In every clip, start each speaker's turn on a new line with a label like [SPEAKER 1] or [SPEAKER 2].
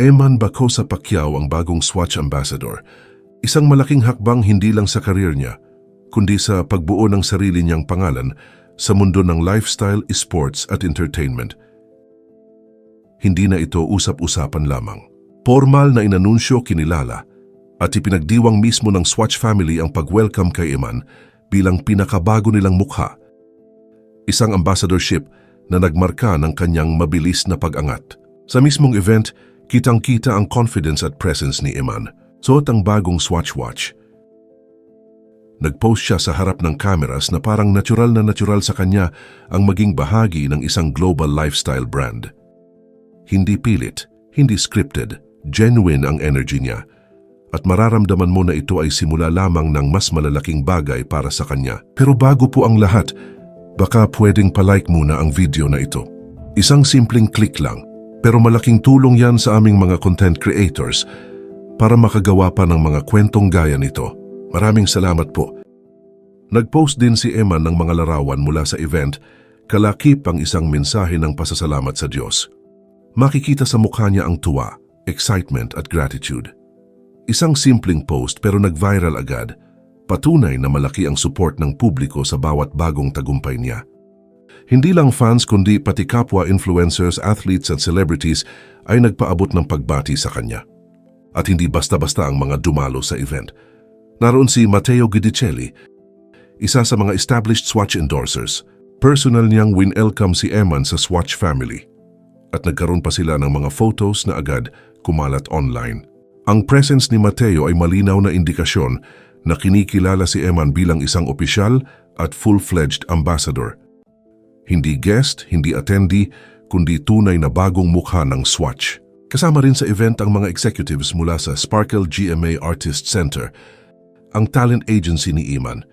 [SPEAKER 1] Eman Bacosa Pacquiao ang bagong Swatch Ambassador. Isang malaking hakbang hindi lang sa karir niya, kundi sa pagbuo ng sarili niyang pangalan sa mundo ng lifestyle, sports at entertainment. Hindi na ito usap-usapan lamang. Formal na inanunsyo kinilala at ipinagdiwang mismo ng Swatch family ang pag-welcome kay Eman bilang pinakabago nilang mukha. Isang ambassadorship na nagmarka ng kanyang mabilis na pag-angat. Sa mismong event, kitang-kita ang confidence at presence ni Eman. Suot ang bagong Swatch watch. Nag-post siya sa harap ng cameras na parang natural na natural sa kanya ang maging bahagi ng isang global lifestyle brand. Hindi pilit, hindi scripted, genuine ang energy niya. At mararamdaman mo na ito ay simula lamang ng mas malalaking bagay para sa kanya. Pero bago po ang lahat, baka pwedeng palike muna ang video na ito. Isang simpleng click lang, pero malaking tulong yan sa aming mga content creators para makagawa pa ng mga kwentong gaya nito. Maraming salamat po. Nag-post din si Emma ng mga larawan mula sa event, kalakip ang isang mensahe ng pasasalamat sa Diyos. Makikita sa mukha niya ang tuwa, excitement at gratitude. Isang simpleng post pero nag-viral agad, patunay na malaki ang support ng publiko sa bawat bagong tagumpay niya. Hindi lang fans kundi pati kapwa influencers, athletes at celebrities ay nagpaabot ng pagbati sa kanya. At hindi basta-basta ang mga dumalo sa event. Naroon si Matteo Guidicelli, isa sa mga established Swatch endorsers. Personal niyang win-welcome si Eman sa Swatch family. At nagkaroon pa sila ng mga photos na agad kumalat online. Ang presence ni Matteo ay malinaw na indikasyon na kinikilala si Eman bilang isang opisyal at full-fledged ambassador. Hindi guest, hindi attendee, kundi tunay na bagong mukha ng Swatch. Kasama rin sa event ang mga executives mula sa Sparkle GMA Artist Center, ang talent agency ni Iman.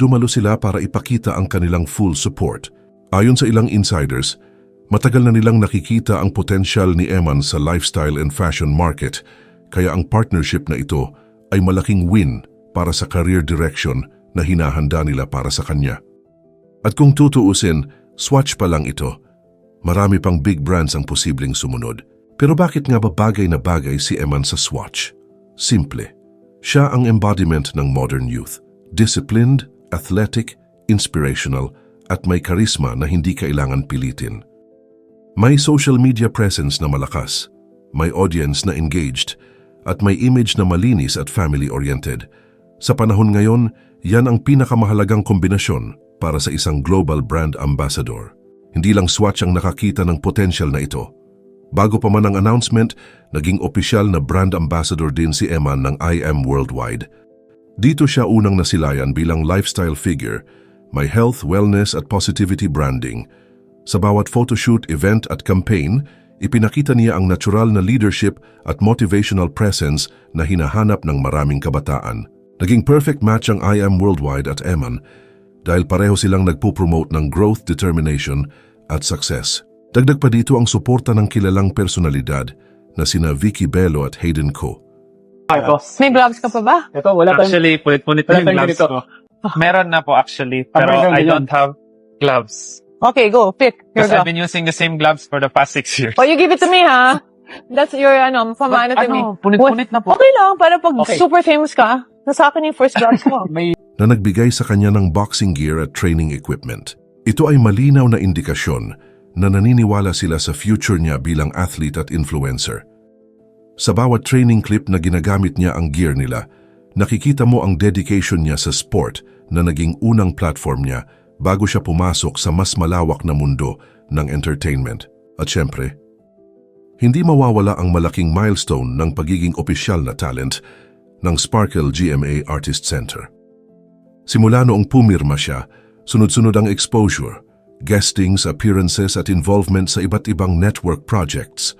[SPEAKER 1] Dumalo sila para ipakita ang kanilang full support. Ayon sa ilang insiders, matagal na nilang nakikita ang potensyal ni Eman sa lifestyle and fashion market, kaya ang partnership na ito ay malaking win para sa career direction na hinahanda nila para sa kanya. At kung tutuusin, Swatch pa lang ito. Marami pang big brands ang posibleng sumunod. Pero bakit nga ba bagay na bagay si Eman sa Swatch? Simple. Siya ang embodiment ng modern youth. Disciplined, athletic, inspirational, at may karisma na hindi kailangan pilitin. May social media presence na malakas, may audience na engaged, at may image na malinis at family-oriented. Sa panahon ngayon, yan ang pinakamahalagang kombinasyon para sa isang global brand ambassador. Hindi lang Swatch ang nakakita ng potential na ito. Bago pa man ang announcement, naging opisyal na brand ambassador din si Eman ng IM Worldwide. Dito siya unang nasilayan bilang lifestyle figure, may health, wellness at positivity branding. Sa bawat photoshoot, event at campaign, ipinakita niya ang natural na leadership at motivational presence na hinahanap ng maraming kabataan. Naging perfect match ang IM Worldwide at Eman dahil pareho silang nagpo-promote ng growth, determination at success. Dagdag pa dito ang suporta ng kilalang personalidad na sina Vicky Bello at Hayden Co.
[SPEAKER 2] Ito.
[SPEAKER 3] May vlogs ka pa ba?
[SPEAKER 2] Ito, wala tayong...
[SPEAKER 4] Actually, punit-punit
[SPEAKER 2] Wala
[SPEAKER 4] yung
[SPEAKER 2] tayong
[SPEAKER 4] gloves
[SPEAKER 2] ganito.
[SPEAKER 4] ko. Meron na po actually,
[SPEAKER 2] Ah,
[SPEAKER 4] pero
[SPEAKER 2] meron
[SPEAKER 4] I don't have gloves.
[SPEAKER 3] Okay, go. Pick. Here
[SPEAKER 4] Because. I've been using the same gloves for the past six years.
[SPEAKER 3] Oh, you give it to me, ha? That's your, ano, pamana to me.
[SPEAKER 4] ano, punit-punit na po.
[SPEAKER 3] Okay lang, para pag
[SPEAKER 2] Okay.
[SPEAKER 3] super famous ka, nasa akin yung first vlogs mo.
[SPEAKER 2] May
[SPEAKER 1] na nagbigay sa kanya ng boxing gear at training equipment. Ito ay malinaw na indikasyon na naniniwala sila sa future niya bilang athlete at influencer. Sa bawat training clip na ginagamit niya ang gear nila, nakikita mo ang dedication niya sa sport na naging unang platform niya bago siya pumasok sa mas malawak na mundo ng entertainment. At syempre, hindi mawawala ang malaking milestone ng pagiging opisyal na talent ng Sparkle GMA Artist Center. Simula noong pumirma siya, sunod-sunod ang exposure, guestings, appearances at involvement sa iba't ibang network projects.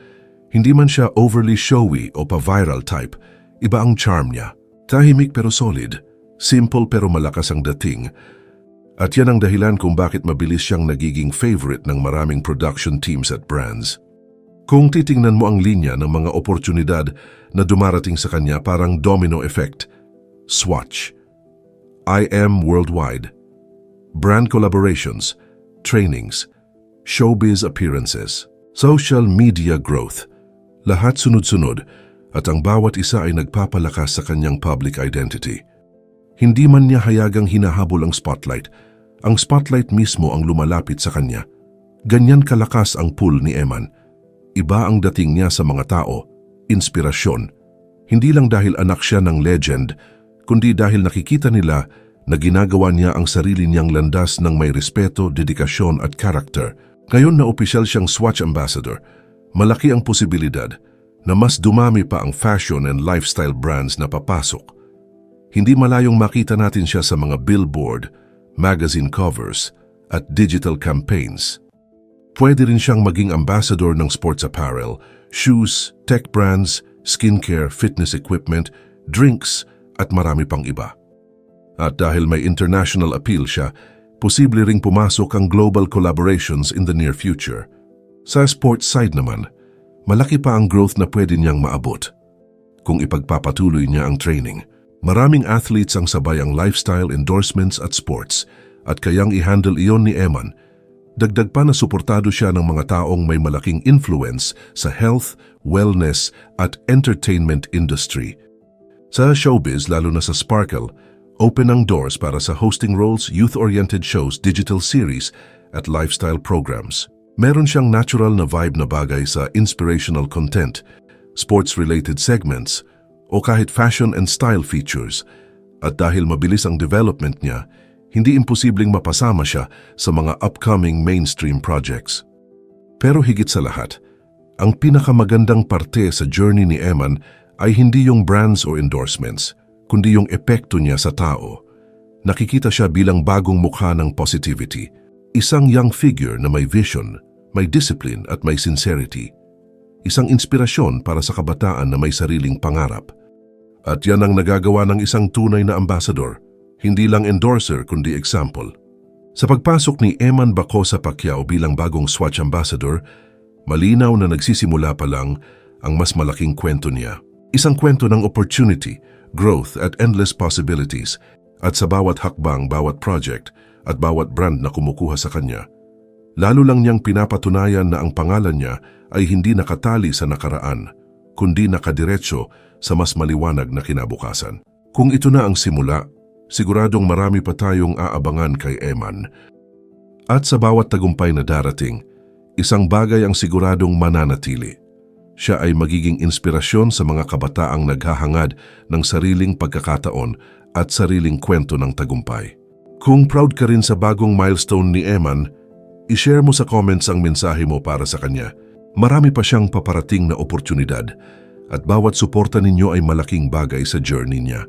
[SPEAKER 1] Hindi man siya overly showy o pa-viral type, iba ang charm niya. Tahimik pero solid, simple pero malakas ang dating. At yan ang dahilan kung bakit mabilis siyang nagiging favorite ng maraming production teams at brands. Kung titingnan mo ang linya ng mga oportunidad na dumarating sa kanya parang domino effect, Swatch, IM Worldwide, brand collaborations, trainings, showbiz appearances, social media growth, Lahat sunod-sunod at ang bawat isa ay nagpapalakas sa kanyang public identity. Hindi man niya hayagang hinahabol ang spotlight, ang spotlight mismo ang lumalapit sa kanya. Ganyan kalakas ang pull ni Eman. Iba ang dating niya sa mga tao, inspirasyon. Hindi lang dahil anak siya ng legend, kundi dahil nakikita nila na ginagawa niya ang sarili niyang landas ng may respeto, dedikasyon at karakter. Ngayon na opisyal siyang Swatch Ambassador, malaki ang posibilidad na mas dumami pa ang fashion and lifestyle brands na papasok. Hindi malayong makita natin siya sa mga billboard, magazine covers, at digital campaigns. Pwede rin siyang maging ambassador ng sports apparel, shoes, tech brands, skincare, fitness equipment, drinks, at marami pang iba. At dahil may international appeal siya, posible ring pumasok ang global collaborations in the near future. Sa sports side naman, malaki pa ang growth na pwede niyang maabot. Kung ipagpapatuloy niya ang training, maraming athletes ang sabay ang lifestyle endorsements at sports at kayang i-handle iyon ni Eman. Dagdag pa na suportado siya ng mga taong may malaking influence sa health, wellness at entertainment industry. Sa showbiz, lalo na sa Sparkle, open ang doors para sa hosting roles, youth-oriented shows, digital series at lifestyle programs. Meron siyang natural na vibe na bagay sa inspirational content, sports-related segments, o kahit fashion and style features. At dahil mabilis ang development niya, hindi imposibleng mapasama siya sa mga upcoming mainstream projects. Pero higit sa lahat, ang pinakamagandang parte sa journey ni Eman ay hindi yung brands o endorsements, kundi yung epekto niya sa tao. Nakikita siya bilang bagong mukha ng positivity, isang young figure na may vision, may discipline at may sincerity. Isang inspirasyon para sa kabataan na may sariling pangarap. At yan ang nagagawa ng isang tunay na ambassador, hindi lang endorser kundi example. Sa pagpasok ni Eman Bacosa Pacquiao bilang bagong Swatch Ambassador, malinaw na nagsisimula pa lang ang mas malaking kwento niya. Isang kwento ng opportunity, growth at endless possibilities at sa bawat hakbang, bawat project at bawat brand na kumukuha sa kanya. Lalo lang niyang pinapatunayan na ang pangalan niya ay hindi nakatali sa nakaraan, kundi nakadiretso sa mas maliwanag na kinabukasan. Kung ito na ang simula, siguradong marami pa tayong aabangan kay Eman. At sa bawat tagumpay na darating, isang bagay ang siguradong mananatili. Siya ay magiging inspirasyon sa mga kabataang naghahangad ng sariling pagkakataon at sariling kwento ng tagumpay. Kung proud ka rin sa bagong milestone ni Eman, i-share mo sa comments ang mensahe mo para sa kanya. Marami pa siyang paparating na oportunidad at bawat suporta ninyo ay malaking bagay sa journey niya.